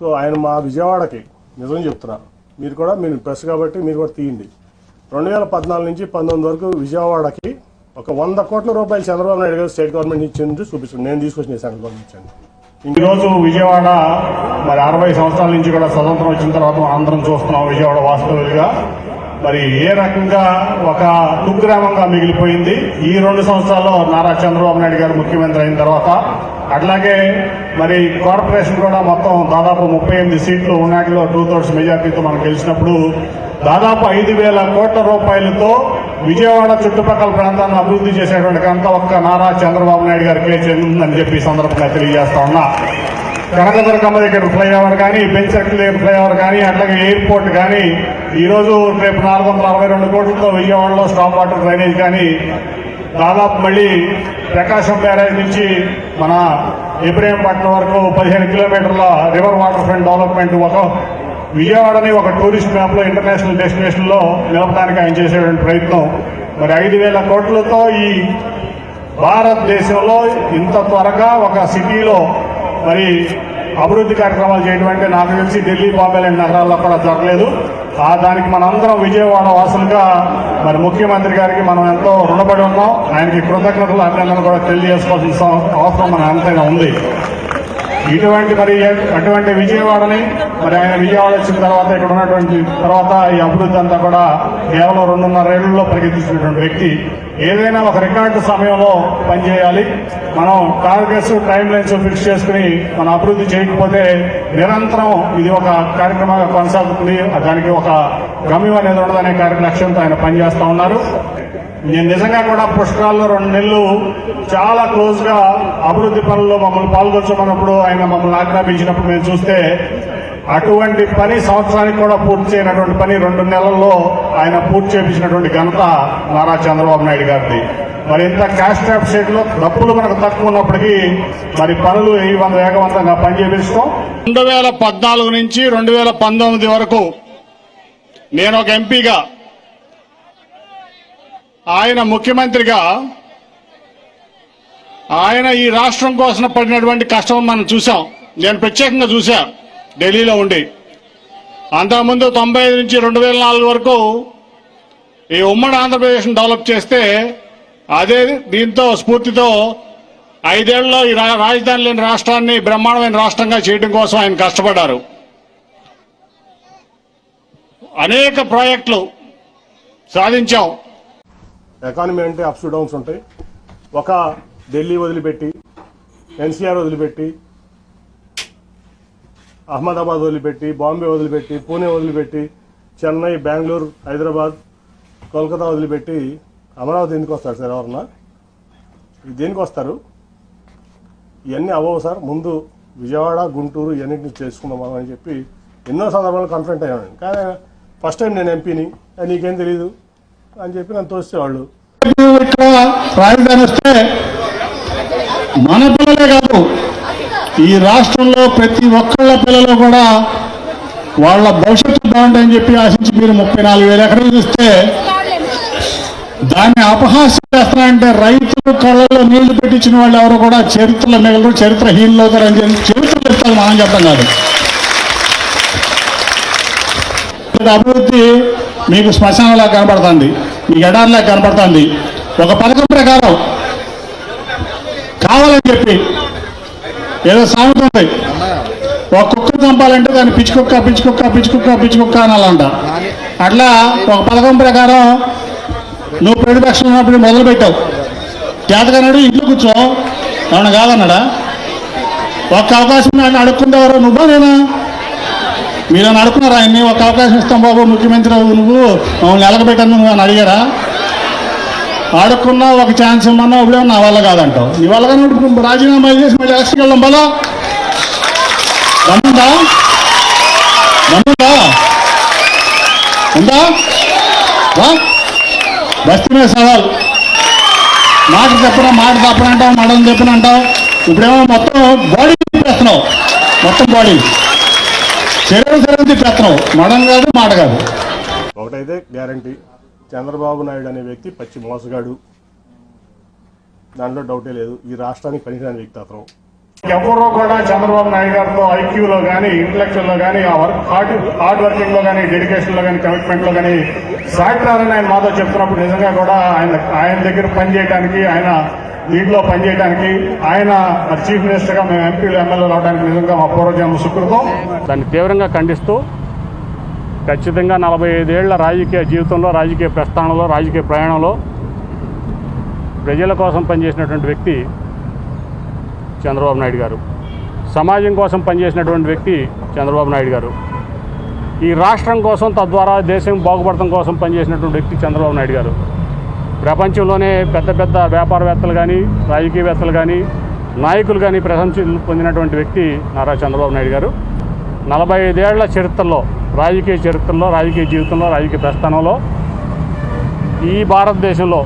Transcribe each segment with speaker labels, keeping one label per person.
Speaker 1: So ఆయన మా విజయవాడకి నిజం చెప్తున్నా. మీరు కూడా మీరు ప్రెస్ కాబట్టి మీరు కూడా తీయండి. రెండు వేల పద్నాలుగు నుంచి పంతొమ్మిది వరకు విజయవాడకి ఒక వంద కోట్ల రూపాయలు చంద్రబాబు నాయుడు గారు స్టేట్ గవర్నమెంట్ ఇచ్చింది చూపిస్తుంది. నేను తీసుకొచ్చిన సెంట్రల్ గవర్నమెంట్ ఇచ్చాను
Speaker 2: ఈరోజు విజయవాడ మరి అరవై సంవత్సరాల నుంచి కూడా స్వతంత్రం వచ్చిన తర్వాత మనం అందరం చూస్తున్నాం విజయవాడ వాస్తవులుగా మరి ఏ రకంగా ఒక కుగ్రామంగా మిగిలిపోయింది? ఈ రెండు సంవత్సరాల్లో నారా చంద్రబాబు నాయుడు గారు ముఖ్యమంత్రి అయిన తర్వాత అట్లాగే మరి కార్పొరేషన్ కూడా మొత్తం దాదాపు ముప్పై ఎనిమిది సీట్లు ఉన్నాటిలో టూ థర్డ్స్ మెజార్టీతో మనం గెలిచినప్పుడు దాదాపు ఐదు వేల కోట్ల రూపాయలతో విజయవాడ చుట్టుపక్కల ప్రాంతాన్ని అభివృద్ధి చేసేటువంటి కనుక ఒక్క నారా చంద్రబాబు నాయుడు గారికి చెందుతుందని చెప్పి సందర్భంగా తెలియజేస్తా ఉన్నా. కనకదుర్గమ్మ దగ్గర ఫ్లైఓవర్ కానీ బెంచ్ దగ్గర ఫ్లైఓవర్ కానీ అట్లాగే ఎయిర్పోర్ట్ కానీ ఈరోజు రేపు నాలుగు వందల అరవై రెండు కోట్లతో విజయవాడలో స్టాప్ వాటర్ డ్రైనేజ్ కానీ దాదాపు మళ్ళీ ప్రకాశం బ్యారేజ్ నుంచి మన ఇబ్రహీంపట్నం వరకు పదిహేను కిలోమీటర్ల రివర్ వాటర్ ఫ్రంట్ డెవలప్మెంట్ ఒక విజయవాడని ఒక టూరిస్ట్ మ్యాప్లో ఇంటర్నేషనల్ డెస్టినేషన్లో నిలపడానికి ఆయన చేసేటువంటి ప్రయత్నం. మరి ఐదు వేల కోట్లతో ఈ భారతదేశంలో ఇంత త్వరగా ఒక సిటీలో మరి అభివృద్ధి కార్యక్రమాలు చేయడం అంటే నాకు తెలిసి ఢిల్లీ బాంబే లాంటి నగరాల్లో కూడా జరగలేదు. ఆ దానికి మనందరం విజయవాడ వాసులుగా మరి ముఖ్యమంత్రి గారికి మనం ఎంతో రుణపడి ఉన్నాం. ఆయనకి కృతజ్ఞతలు అభినందనలు కూడా తెలియజేసుకోవాల్సిన అవసరం మన ఎంతైనా ఉంది. ఇటువంటి మరి అటువంటి విజయవాడని మరి ఆయన విజయవాడ వచ్చిన తర్వాత ఇక్కడ ఉన్నటువంటి తర్వాత ఈ అభివృద్ధి అంతా కూడా కేవలం రెండున్నర ఏళ్ళలో పరిగెత్తించినటువంటి వ్యక్తి. ఏదైనా ఒక రికార్డు సమయంలో పనిచేయాలి మనం టార్గెట్స్ టైం లైన్స్ ఫిక్స్ చేసుకుని మనం అభివృద్ధి చేయకపోతే నిరంతరం ఇది ఒక కార్యక్రమంగా కొనసాగుతుంది. దానికి ఒక గమ్యం అనేది ఉండదనే కార్య లక్ష్యంతో ఆయన పనిచేస్తూ ఉన్నారు. నేను నిజంగా కూడా పుష్కరాల్లో రెండు నెలలు చాలా క్లోజ్గా అభివృద్ధి పనుల్లో మమ్మల్ని పాల్గొచ్చమన్నప్పుడు ఆయన మమ్మల్ని ఆజ్ఞాపించినప్పుడు మేము చూస్తే అటువంటి పని సంవత్సరానికి కూడా పూర్తి చేయనటువంటి పని రెండు నెలల్లో ఆయన పూర్తి చేపించినటువంటి ఘనత నారా చంద్రబాబు నాయుడు గారిది. మరి ఇంత క్యాష్ ట్యాప్ షేట్లో డబ్బులు మనకు తక్కువ ఉన్నప్పటికీ మరి పనులు ఈ వంద వేగవంతంగా పనిచేపించడం రెండు వేల పద్నాలుగు నుంచి రెండు వేల పంతొమ్మిది వరకు నేను ఒక ఎంపీగా ఆయన ముఖ్యమంత్రిగా ఆయన ఈ రాష్ట్రం కోసం పడినటువంటి కష్టం మనం చూసాం నేను ప్రత్యేకంగా చూసా ఢిల్లీలో ఉండి. అంతకుముందు తొంభై ఐదు నుంచి రెండు వేల నాలుగు వరకు ఈ ఉమ్మడి ఆంధ్రప్రదేశ్ను డెవలప్ చేస్తే అదే దీంతో స్ఫూర్తితో ఐదేళ్ళలో ఈ రా- రాజధాని లేని రాష్ట్రాన్ని బ్రహ్మాండమైన రాష్ట్రంగా చేయడం కోసం ఆయన కష్టపడ్డారు. అనేక ప్రాజెక్టులు సాధించాం.
Speaker 1: ఎకానమీ అంటే అప్స్ డౌన్స్ ఉంటాయి. ఒక ఢిల్లీ వదిలిపెట్టి ఎన్సీఆర్ వదిలిపెట్టి అహ్మదాబాద్ వదిలిపెట్టి బాంబే వదిలిపెట్టి పూణే వదిలిపెట్టి చెన్నై బెంగళూరు హైదరాబాద్ కోల్కతా వదిలిపెట్టి అమరావతి ఎందుకు వస్తారు సార్ ఎవరన్నా? దేనికి వస్తారు? ఇవన్నీ అవ్వవు సార్. ముందు విజయవాడ గుంటూరు ఇవన్నింటిని చేసుకుందాం అని చెప్పి ఎన్నో సందర్భాలు కన్ఫరెంట్ అయ్యాను కానీ ఫస్ట్ టైం నేను ఎంపీని నీకేం తెలియదు అని చెప్పి నన్ను తోసేవాళ్ళు.
Speaker 2: ఇక్కడ రాజధాని వస్తే మన పిల్లలే కాదు ఈ రాష్ట్రంలో ప్రతి ఒక్కళ్ళ పిల్లలు కూడా వాళ్ళ భవిష్యత్తు బాగుంటాయని చెప్పి ఆశించి మీరు ముప్పై నాలుగు వేల ఎకరాలు ఇస్తే దాన్ని అపహాస్యం చేస్తారంటే రైతులు కళ్ళలో నీళ్ళు పెట్టించిన వాళ్ళు ఎవరు కూడా చరిత్రలో మిగలరు చరిత్రహీనులు అవుతారని చెప్పి చరిత్ర చెప్తారు మనం చెప్పడం కాదు ఇక్కడ అభివృద్ధి మీకు శ్మశానంలా కనబడుతుంది మీకు ఎడారిలా కనబడుతుంది ఒక పథకం ప్రకారం కావాలని చెప్పి ఏదో సామెత ఉంది ఒక కుక్క చంపాలంటే దాన్ని పిచ్చుకుక్క కుక్క పిచ్చుకుక్క కుక్క కుక్క అనాలంట. అట్లా ఒక పథకం ప్రకారం నువ్వు ప్రతిపక్షం ఉన్నప్పుడు మొదలు పెట్టావు చేతకన్నాడు ఇంట్లో కూర్చో. ఏమన్నా కాదన్నాడా? ఒక్క అవకాశం అడుక్కుంటే ఎవరో నువ్వా నేనా? మీరు అని అడుగుతున్నారా? ఆయన్ని ఒక అవకాశం ఇస్తాం బాబు ముఖ్యమంత్రి నువ్వు. మమ్మల్ని ఎలగబెట్టాను నువ్వు అని అడిగారా? ఆడుకున్నా ఒక ఛాన్స్ ఇమ్మన్నా ఇప్పుడే నా వల్ల కాదంటావు. నీ వల్ల కానీ రాజీనామా చేసి మళ్ళీ ఎలక్షన్కి వెళ్ళాం బలా దమ్ముందా దమ్ముందా ఉందా? బస్తీమే సవాల్. మాట చెప్పడం మాట తప్పనంటావు మడం చెప్పనంటావు? ఇప్పుడేమో మొత్తం బాడీ చెప్పేస్తున్నావు మొత్తం బాడీ శరీరం తిప్పేస్తున్నావు మడం కాదు మాట కాదు.
Speaker 1: ఒకటైతే గ్యారంటీ. చంద్రబాబు నాయుడు అనే వ్యక్తి పచ్చి మోసగాడు. దాంట్లో డౌటే లేదు. ఈ రాష్ట్రానికి పనికిరాని వ్యక్తి అతను.
Speaker 2: ఎవరో కూడా చంద్రబాబు నాయుడు గారితో ఐక్యూలో కానీ ఇంటలెక్చువల్లో కానీ ఆ వర్క్ హార్డ్ హార్డ్ వర్కింగ్లో కానీ డెడికేషన్లో కానీ కమిట్మెంట్లో కానీ సాగుతారని ఆయన మాతో చెప్తున్నప్పుడు నిజంగా కూడా ఆయన ఆయన దగ్గర పనిచేయడానికి ఆయన దీంట్లో పనిచేయడానికి ఆయన చీఫ్ మినిస్టర్గా మేము ఎంపీలు ఎమ్మెల్యేలు అవడానికి నిజంగా మా పూర్వజన్మ సుకృతం.
Speaker 3: దాన్ని తీవ్రంగా ఖండిస్తూ ఖచ్చితంగా నలభై ఐదేళ్ళ రాజకీయ జీవితంలో రాజకీయ ప్రస్థానంలో రాజకీయ ప్రయాణంలో ప్రజల కోసం పనిచేసినటువంటి వ్యక్తి చంద్రబాబు నాయుడు గారు. సమాజం కోసం పనిచేసినటువంటి వ్యక్తి చంద్రబాబు నాయుడు గారు. ఈ రాష్ట్రం కోసం తద్వారా దేశం బాగుపడటం కోసం పనిచేసినటువంటి వ్యక్తి చంద్రబాబు నాయుడు గారు. ప్రపంచంలోనే పెద్ద పెద్ద వ్యాపారవేత్తలు కానీ రాజకీయవేత్తలు కానీ నాయకులు కానీ ప్రశంసలు పొందినటువంటి వ్యక్తి నారా చంద్రబాబు నాయుడు గారు. నలభై ఐదేళ్ళ చరిత్రలో రాజకీయ చరిత్రలో రాజకీయ జీవితంలో రాజకీయ ప్రస్థానంలో ఈ భారతదేశంలో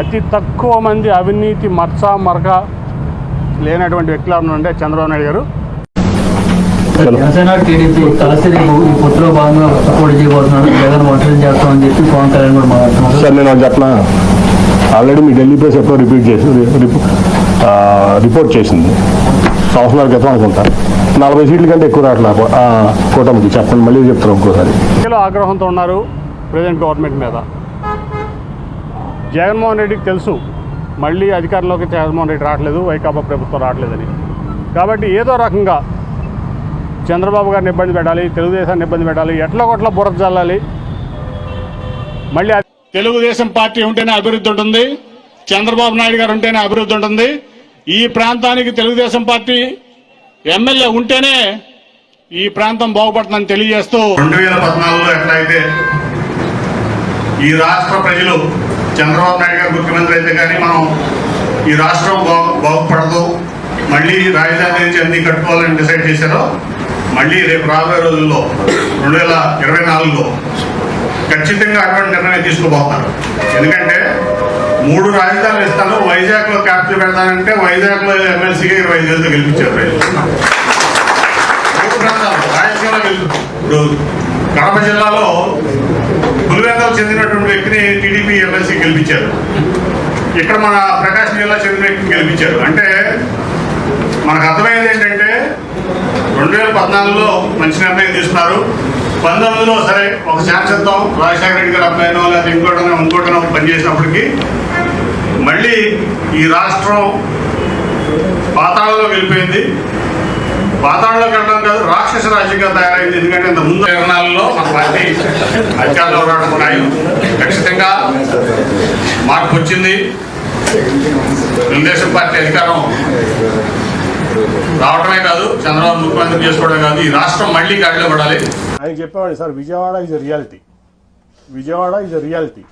Speaker 3: అతి తక్కువ మంది అవినీతి మచ్చ మరక లేనటువంటి వ్యక్తులు అంటే చంద్రబాబు నాయుడు గారు.
Speaker 4: జనసేన టీడీపీ కలిసి రేపు ఈ పొత్తులో భాగంగా పోటీ చేయబోతున్నారు. జగన్ ఒంటరి చేస్తామని చెప్పి పవన్ కళ్యాణ్ కూడా
Speaker 1: సార్ నేను చెప్పనా? ఆల్రెడీ మీ ఢిల్లీ ప్రెస్ ఎప్పుడో రిపీట్ చేసి రిపోర్ట్ చేసింది. సంవత్సరాల క్రితం అనుకుంటా. నలభై సీట్ల కంటే ఎక్కువ రావట్లే ఆ, కూటమికి చెప్పండి మళ్ళీ చెప్తాను ఇంకోసారి.
Speaker 3: ప్రజలు ఆగ్రహంతో ఉన్నారు ప్రజెంట్ గవర్నమెంట్ మీద. జగన్మోహన్ రెడ్డికి తెలుసు మళ్ళీ అధికారంలోకి జగన్మోహన్ రెడ్డి రావట్లేదు వైకాపా ప్రభుత్వం రావట్లేదని. కాబట్టి ఏదో రకంగా చంద్రబాబు గారిని ఇబ్బంది పెట్టాలి తెలుగుదేశాన్ని ఇబ్బంది పెట్టాలి ఎట్లా కొట్ల బురద జల్లాలి మళ్ళీ
Speaker 2: తెలుగుదేశం పార్టీ ఉంటేనే అభివృద్ధి ఉంటుంది చంద్రబాబు నాయుడు గారు ఉంటేనే అభివృద్ధి ఉంటుంది. ఈ ప్రాంతానికి తెలుగుదేశం పార్టీ ఎమ్మెల్యే ఉంటేనే ఈ ప్రాంతం బాగుపడుతుందని తెలియజేస్తూ రెండు వేల పద్నాలుగులో ఎట్లయితే ఈ రాష్ట్ర ప్రజలు చంద్రబాబు నాయుడు గారు ముఖ్యమంత్రి అయితే కానీ మనం ఈ రాష్ట్రం బాగు బాగుపడదు. మళ్ళీ రాజధాని నుంచి అన్ని కట్టుకోవాలని డిసైడ్ చేశారో మళ్ళీ రేపు రాబోయే రోజుల్లో రెండు వేల ఇరవై నాలుగులో ఖచ్చితంగా అటువంటి నిర్ణయం తీసుకుపోతారు ఎందుకంటే మూడు రాజధానులు ఇస్తాను వైజాగ్లో క్యాపిటల్ పెడతానంటే వైజాగ్లో ఎమ్మెల్సీగా ఇరవై ఐదు వేలతో గెలిపించారు మూడు ప్రాంతాలు రాయలసీమలో ఇప్పుడు కడప జిల్లాలో పులివెందలకు చెందినటువంటి వ్యక్తిని టీడీపీ ఎమ్మెల్సీ గెలిపించారు. ఇక్కడ మన ప్రకాశం జిల్లా చెందిన వ్యక్తిని గెలిపించారు. అంటే మనకు అర్థమైంది ఏంటంటే రెండు వేల పద్నాలుగులో మంచి నిర్ణయం తీసుకున్నారు. పంతొమ్మిదిలో సరే ఒక ఛాన్స్ రాజశేఖర రెడ్డి గారు అబ్బాయినో లేదా ఇంకోటనో ఇంకోటనో పనిచేసినప్పటికీ మళ్ళీ ఈ రాష్ట్రం పాతాళంలో వెళ్ళిపోయింది. పాతాళంలోకి వెళ్ళడం కాదు రాక్షస రాజ్యంగా తయారైంది. ఎందుకంటే ఇంత ముందు నిర్ణయాలలో మన పార్టీ అధికారంలో రావడం ఖచ్చితంగా మార్పు వచ్చింది. తెలుగుదేశం పార్టీ అధికారం రావడమే కాదు చంద్రబాబు ముఖ్యమంత్రి చేసుకోవడమే కాదు ఈ రాష్ట్రం మళ్ళీ గాడిలో పడాలి.
Speaker 1: ఆయన చెప్పేవాడు sir Vijayawada is reality Vijayawada is reality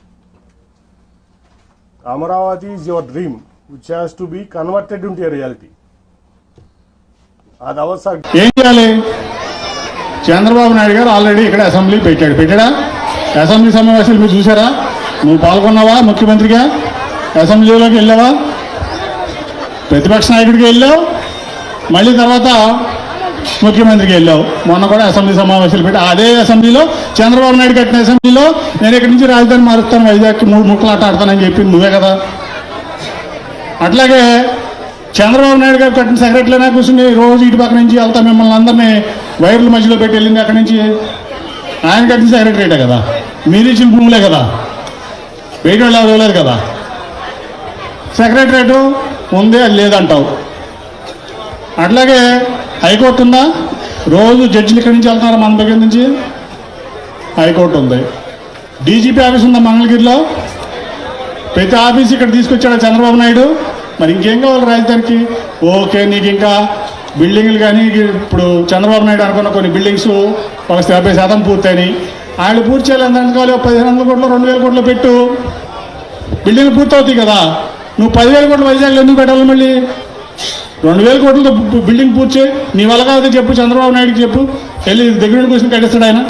Speaker 1: Amaravati is your dream which has to be converted into reality అది అవ్వదు సార్
Speaker 2: ఏం చేయాలి? చంద్రబాబు నాయుడు గారు ఆల్రెడీ ఇక్కడ అసెంబ్లీ పెట్టాడు. పెట్టాడా? అసెంబ్లీ సమావేశాలు మీరు చూసారా నువ్వు పాల్గొన్నావా ముఖ్యమంత్రిగా? అసెంబ్లీలోకి వెళ్ళావా? ప్రతిపక్ష నాయకుడికి వెళ్ళావు? మళ్ళీ తర్వాత ముఖ్యమంత్రికి వెళ్ళావు. మొన్న కూడా అసెంబ్లీ సమావేశాలు పెట్టి అదే అసెంబ్లీలో చంద్రబాబు నాయుడు కట్టిన అసెంబ్లీలో నేను ఇక్కడి నుంచి రాజధాని మారుస్తాను వైజాగ్ మూడు ముక్కలాట ఆడతానని చెప్పింది నువ్వే కదా. అట్లాగే చంద్రబాబు నాయుడు గారు కట్టిన సెక్రటరీనా కూర్చుని రోజు ఇటు పక్క నుంచి వెళ్తా మిమ్మల్ని అందరినీ వైర్ల మధ్యలో పెట్టి వెళ్ళింది అక్కడి నుంచి. ఆయన కట్టిన సెక్రటరీటే కదా. మీరు ఇచ్చిన భూములే కదా. బయట వాళ్ళు ఎవరు కదా. సెక్రటరేటు ఉంది అది లేదంటావు. అట్లాగే హైకోర్టు ఉందా? రోజు జడ్జిలు ఇక్కడి నుంచి వెళ్తున్నారు మన దగ్గర నుంచి? హైకోర్టు ఉంది. డీజీపీ ఆఫీస్ ఉందా మంగళగిరిలో? ప్రతి ఆఫీస్ ఇక్కడ తీసుకొచ్చాడు చంద్రబాబు నాయుడు? మరి ఇంకేం కావాలి రాజధానికి? ఓకే నీకు ఇంకా బిల్డింగ్లు కానీ ఇప్పుడు చంద్రబాబు నాయుడు అనుకున్న కొన్ని బిల్డింగ్స్ ఒక యాభై శాతం పూర్తయినాయి. ఆయన పూర్తి చేయాలి ఎంత కావాలి? ఒక పదిహేను వందల కోట్లు రెండు వేల కోట్లు పెట్టు. బిల్డింగ్ పూర్తవుతాయి కదా. నువ్వు పదివేల కోట్లు వైజాగ్లో ఎందుకు పెట్టాలి మళ్ళీ? రెండు వేల కోట్లతో బిల్డింగ్ పూర్తి చేయి. నీ వల్ల కాదు చెప్పు చంద్రబాబు నాయుడుకి చెప్పు. వెళ్ళి దగ్గర నుండి కూర్చొని కట్టిస్తాడు ఆయన.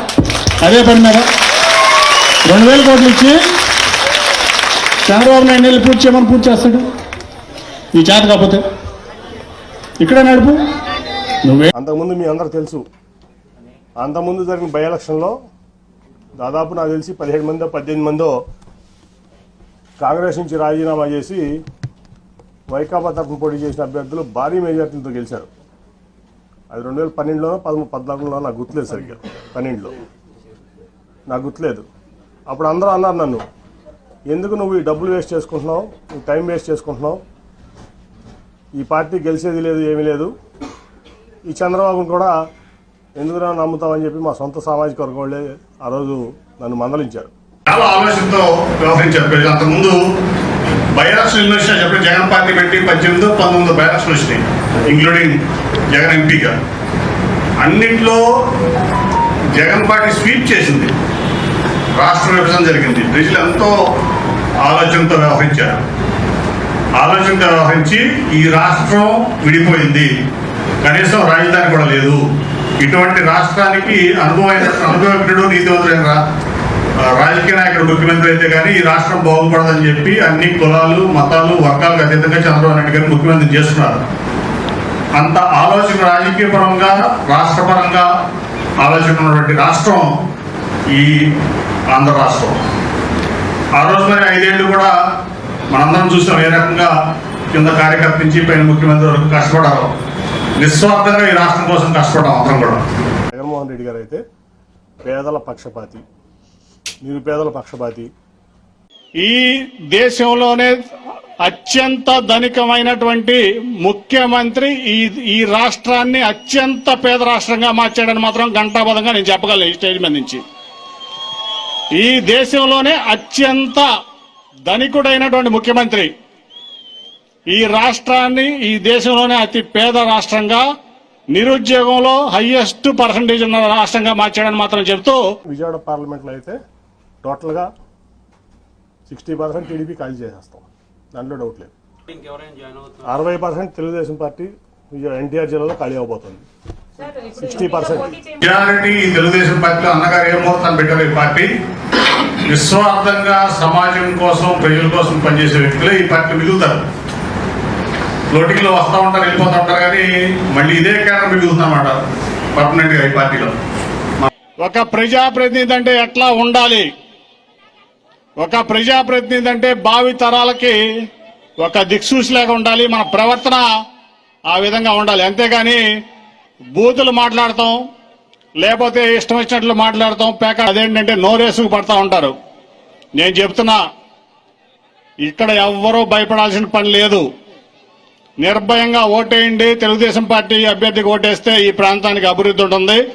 Speaker 2: అదే పని మీద రెండు వేల కోట్లు ఇచ్చి చంద్రబాబు నాయుడు వెళ్ళి పూర్తి చేయమని పూర్తి చేస్తాడు? నీ చేత కాకపోతే. ఇక్కడ నడుపు. నువ్వే
Speaker 1: అంతకుముందు మీ అందరికి తెలుసు. అంతకుముందు జరిగిన బై ఎలక్షన్లో దాదాపు నాకు తెలిసి పదిహేడు మందో పద్దెనిమిది మందో కాంగ్రెస్ నుంచి రాజీనామా చేసి వైకాపా తరఫున పోటీ చేసిన అభ్యర్థులు భారీ మెజార్టీతో గెలిచారు. అది రెండు వేల పన్నెండులోనో పదమూడు పద్నాలుగులో నాకు గుర్తులేదు సరిగ్గా. పన్నెండులో. నాకు గుర్తులేదు. అప్పుడు అందరూ అన్నారు నన్ను ఎందుకు నువ్వు ఈ డబ్బులు వేస్ట్ చేసుకుంటున్నావు? నువ్వు టైం వేస్ట్ చేసుకుంటున్నావు? ఈ పార్టీ గెలిచేది లేదు ఏమీ లేదు. ఈ చంద్రబాబును కూడా ఎందుకు నమ్ముతామని చెప్పి మా సొంత సామాజిక వర్గం వాళ్ళే ఆ రోజు నన్ను మందలించారు.
Speaker 2: చాలా ఆలోచనతో వ్యవహరించారు. అంతకుముందు అంతకుముందు బైరాక్షన్ యూనివర్సిటీ చెప్పిన జగన్ పార్టీ పెట్టి పద్దెనిమిదో పంతొమ్మిది బైరాక్షన్ వచ్చినాయి ఇంక్లూడింగ్ జగన్ ఎంపీగా. అన్నింటిలో జగన్ పార్టీ స్వీప్ చేసింది. రాష్ట్ర విభజన జరిగింది. ప్రజలు ఎంతో ఆలోచనతో వ్యవహరించారు. ఆలోచనతో వ్యవహరించి ఈ రాష్ట్రం విడిపోయింది. కనీసం రాజధాని కూడా లేదు. ఇటువంటి రాష్ట్రానికి అనుభవమైన అనుభవజ్ఞుడు నీతివంతుడైన రా- రాజకీయ నాయకుడు ముఖ్యమంత్రి అయితే కానీ ఈ రాష్ట్రం బాగుపడదని చెప్పి అన్ని కులాలు మతాలు వర్గాలకు అతీతంగా చంద్రబాబు నాయుడు గారు ముఖ్యమంత్రి చేస్తున్నారు. అంత ఆలోచన రాజకీయ పరంగా రాష్ట్రపరంగా ఆలోచన ఉన్నటువంటి రాష్ట్రం ఈ ఆంధ్ర రాష్ట్రం. ఆ రోజు మరి ఐదేళ్ళు కూడా మనందరం చూసాం ఏ రకంగా కింద కార్యకర్త నుంచి పైన ముఖ్యమంత్రి వరకు కష్టపడారు నిస్వార్థంగా ఈ రాష్ట్రం కోసం కష్టపడడం అందరం కూడా.
Speaker 1: జగన్మోహన్ రెడ్డి గారు అయితే పేదల పక్షపాతి. నిరుపేదల పక్షపాతి.
Speaker 3: ఈ దేశంలోనే అత్యంత ధనికమైనటువంటి ముఖ్యమంత్రి ఈ ఈ రాష్ట్రాన్ని అత్యంత పేద రాష్ట్రంగా మార్చాడని మాత్రం ఘంటాబద్ధంగా నేను చెప్పగలను ఈ స్టేజ్ మీద నుంచి. ఈ దేశంలోనే అత్యంత ధనికుడైనటువంటి ముఖ్యమంత్రి ఈ రాష్ట్రాన్ని ఈ దేశంలోనే అతి పేద రాష్ట్రంగా నిరుద్యోగంలో హయ్యెస్ట్ పర్సంటేజ్ ఉన్న రాష్ట్రంగా మార్చాడని మాత్రం చెప్తూ
Speaker 1: విజయవాడ పార్లమెంట్లో అయితే టోటల్గా సిక్స్టీ పర్సెంట్ టీడీపీ ఖాళీ చేసేస్తాం. దాంట్లో డౌట్ లేదు. అరవై పర్సెంట్ తెలుగుదేశం పార్టీ ఎన్టీఆర్ జిల్లాలో ఖాళీ అవబోతుంది. Sixty percent.
Speaker 2: మెజారిటీ ఈ తెలుగుదేశం పార్టీలో అన్నగారు ఏం మొత్తాన్ని పెట్టారు ఈ పార్టీ? నిస్వార్థంగా సమాజం కోసం ప్రజల కోసం పనిచేసే వ్యక్తులే ఈ పార్టీ మిగులుతారు. ఫ్లోటింగ్లో వస్తూ ఉంటారు వెళ్ళిపోతూ ఉంటారు కానీ మళ్ళీ ఇదే కేంద్రం మిగులుతుందన్నమాట పర్మనెంట్గా ఈ పార్టీలో.
Speaker 3: ఒక ప్రజాప్రతినిధి అంటే ఎట్లా ఉండాలి? ఒక ప్రజాప్రతినిధి అంటే భావి తరాలకి ఒక దిక్సూచిలాగా ఉండాలి మన ప్రవర్తన ఆ విధంగా ఉండాలి. అంతేగాని బూతులు మాట్లాడతాం లేకపోతే ఇష్టం వచ్చినట్లు మాట్లాడతాం పేక అదేంటంటే నోరేసుకు పడతా ఉంటారు. నేను చెప్తున్నా ఇక్కడ ఎవ్వరూ భయపడాల్సిన పని లేదు. నిర్భయంగా ఓటేయండి తెలుగుదేశం పార్టీ అభ్యర్థికి ఓటేస్తే ఈ ప్రాంతానికి అభివృద్ధి ఉంటుంది.